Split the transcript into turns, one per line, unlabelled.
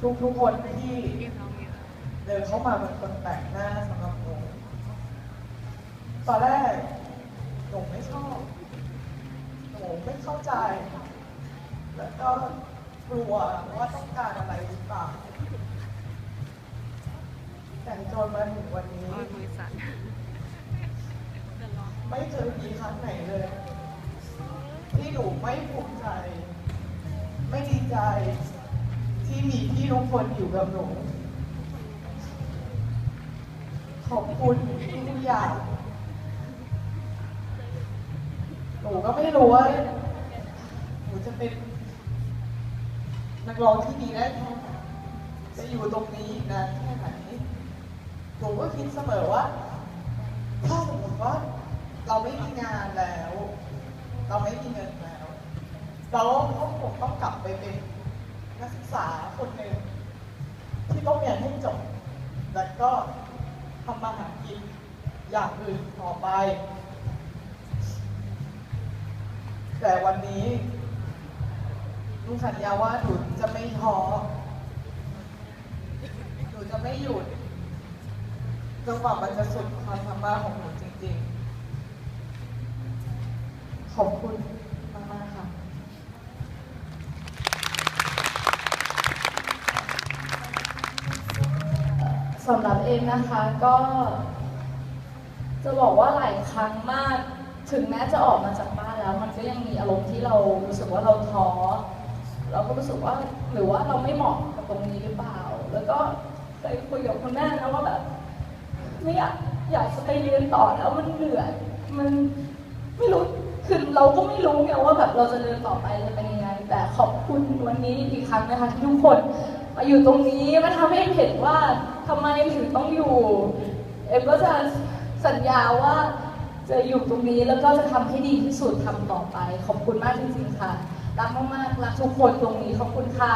ทุกทุกคนที่เดินเข้ามาเป็นคนแปลกหน้าสำหรับหนูตอนแรกหนูไม่ชอบหนูไม่เข้าใจ แล้วก็กลัวว่าต้องการอะไรหรือเปล่าแต่จนมาถึงวันนี้ ไม่เคยมีครั้งไหนเลย ที่หนูไม่ภูมิใจ ไม่ดีใจที่มี ทุกคนอยู่กับหนูขอบคุณทุกอย่างหนูก็ไม่รู้ว่าหนูจะเป็นนักร้องที่ดีได้แค่ไหนจะอยู่ตรงนี้นานแค่ไหนหนูก็คิดเสมอว่า ถ้าสมมติว่าเราไม่มีงานแล้ว เราไม่มีเงินแล้ว เราก็คงต้องกลับไปเป็น นักศึกษาคนหนึ่งที่ต้องเรียนให้จบ แล้วก็ทำมาหากินอย่างอื่นต่อไป แต่วันนี้ลุงสัญญาว่าหนูจะไม่ท้อหนูจะไม่หยุดจนกว่ามันจะสุดความสามารถของหนูจริงๆ ขอบคุณ
สำหรับเองนะคะก็จะบอกว่าหลายครั้งมาก ถึงแม้จะออกมาจากบ้านแล้ว มันก็ยังมีอารมณ์ที่เรารู้สึกว่าเราท้อเราก็รู้สึกว่าหรือว่าเราไม่เหมาะกับตรงนี้หรือเปล่า แล้วก็เคยคุยกับคุณแม่นะว่าแบบไม่อยากอยากจะไปเรียนต่อแล้วมันเหนื่อยมันไม่รู้คือเราก็ไม่รู้ไงว่าแบบเราจะเดินต่อไปจะเป็นยังไงแต่ขอบคุณวันนี้อีกครั้งนะคะที่ทุกคน มาอยู่ตรงนี้มันทำให้เอ็มเห็นว่าทำไมถึงต้องอยู่ เอ็มก็จะสัญญาว่าจะอยู่ตรงนี้แล้วก็จะทำให้ดีที่สุดทำต่อไป ขอบคุณมากจริงๆค่ะ รักมากๆรักทุกคนตรงนี้ขอบคุณค่ะ